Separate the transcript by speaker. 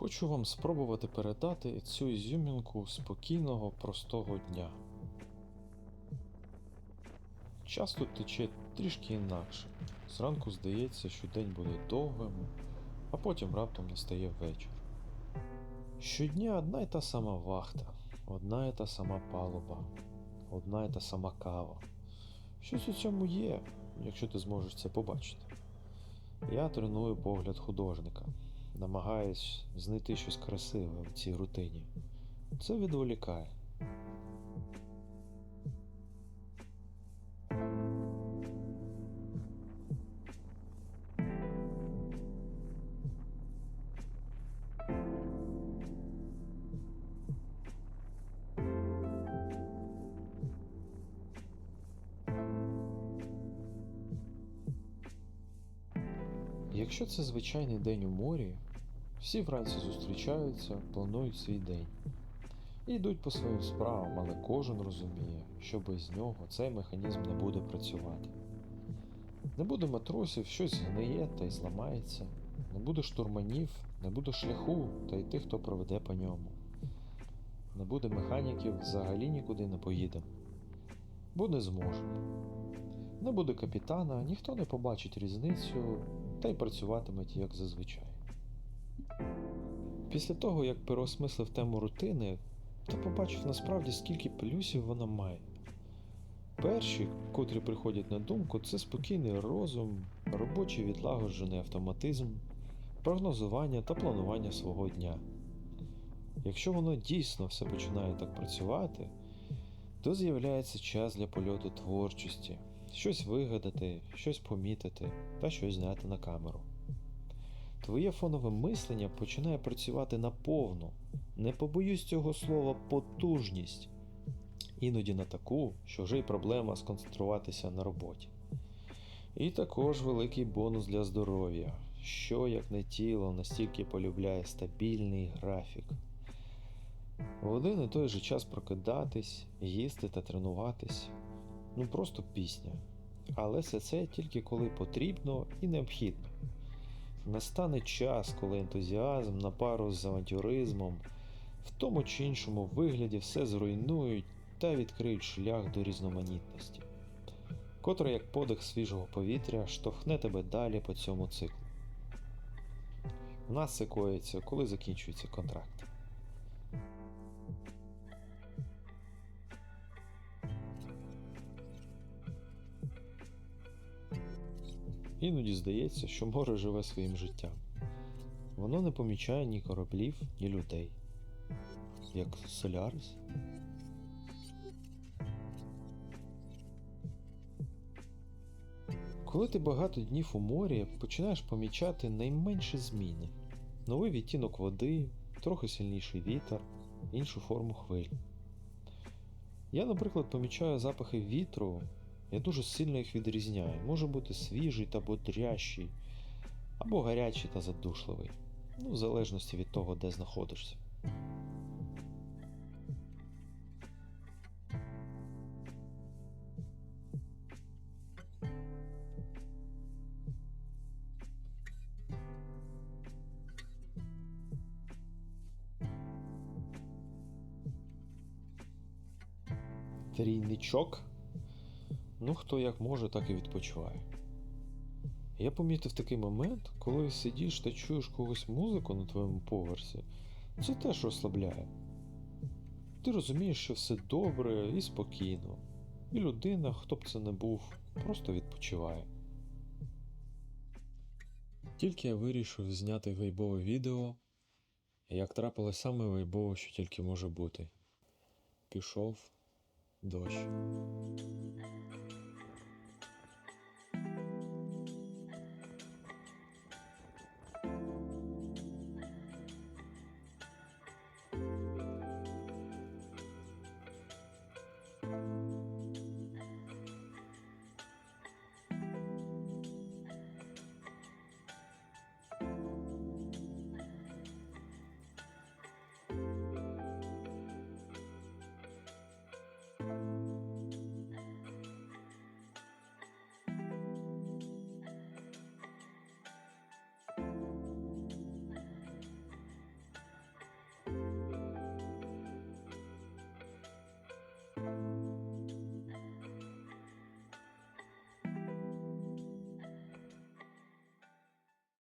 Speaker 1: Хочу вам спробувати передати цю ізюмінку спокійного, простого дня. Час тут тече трішки інакше. Зранку здається, що день буде довгим, а потім раптом настає вечір. Щодня одна й та сама вахта, одна й та сама палуба, одна й та сама кава. Щось у цьому є, якщо ти зможеш це побачити. Я треную погляд художника, намагаюсь знайти щось красиве в цій рутині. Це відволікає. Якщо це звичайний день у морі, всі вранці зустрічаються, планують свій день і йдуть по своїм справам, але кожен розуміє, що без нього цей механізм не буде працювати. Не буде матросів, щось згниє та й зламається, не буде штурманів, не буде шляху та й тих, хто проведе по ньому. Не буде механіків, взагалі нікуди не поїдемо. Бо не зможемо. Не буде капітана, ніхто не побачить різницю та й працюватимуть як зазвичай. Після того, як переосмислив тему рутини, то побачив насправді скільки плюсів вона має. Перші, котрі приходять на думку, це спокійний розум, робочий відлагоджений автоматизм, прогнозування та планування свого дня. Якщо воно дійсно все починає так працювати, то з'являється час для польоту творчості, щось вигадати, щось помітити та щось зняти на камеру. Твоє фонове мислення починає працювати наповну, не побоюсь цього слова потужність, іноді на таку, що вже й проблема сконцентруватися на роботі. І також великий бонус для здоров'я, що як не тіло настільки полюбляє стабільний графік. В один і той же час прокидатись, їсти та тренуватись ну просто пісня. Але все це тільки коли потрібно і необхідно. Настане час, коли ентузіазм на пару з авантюризмом в тому чи іншому вигляді все зруйнують та відкриють шлях до різноманітності, котра, як подих свіжого повітря, штовхне тебе далі по цьому циклу. У нас це коїться, коли закінчується контракт. Іноді здається, що море живе своїм життям. Воно не помічає ні кораблів, ні людей. Як Солярис. Коли ти багато днів у морі, починаєш помічати найменші зміни: новий відтінок води, трохи сильніший вітер, іншу форму хвиль. Я, наприклад, помічаю запахи вітру, я дуже сильно їх відрізняю. Може бути свіжий та бодрящий, або гарячий та задушливий. Ну, в залежності від того, де знаходишся. Трійничок Ну, хто як може, так і відпочиває. Я помітив такий момент, коли сидиш та чуєш когось музику на твоєму поверсі, це теж розслабляє. Ти розумієш, що все добре і спокійно, і людина, хто б це не був, просто відпочиває. Тільки я вирішив зняти вейбове відео, як трапилось саме вейбове, що тільки може бути. Пішов дощ.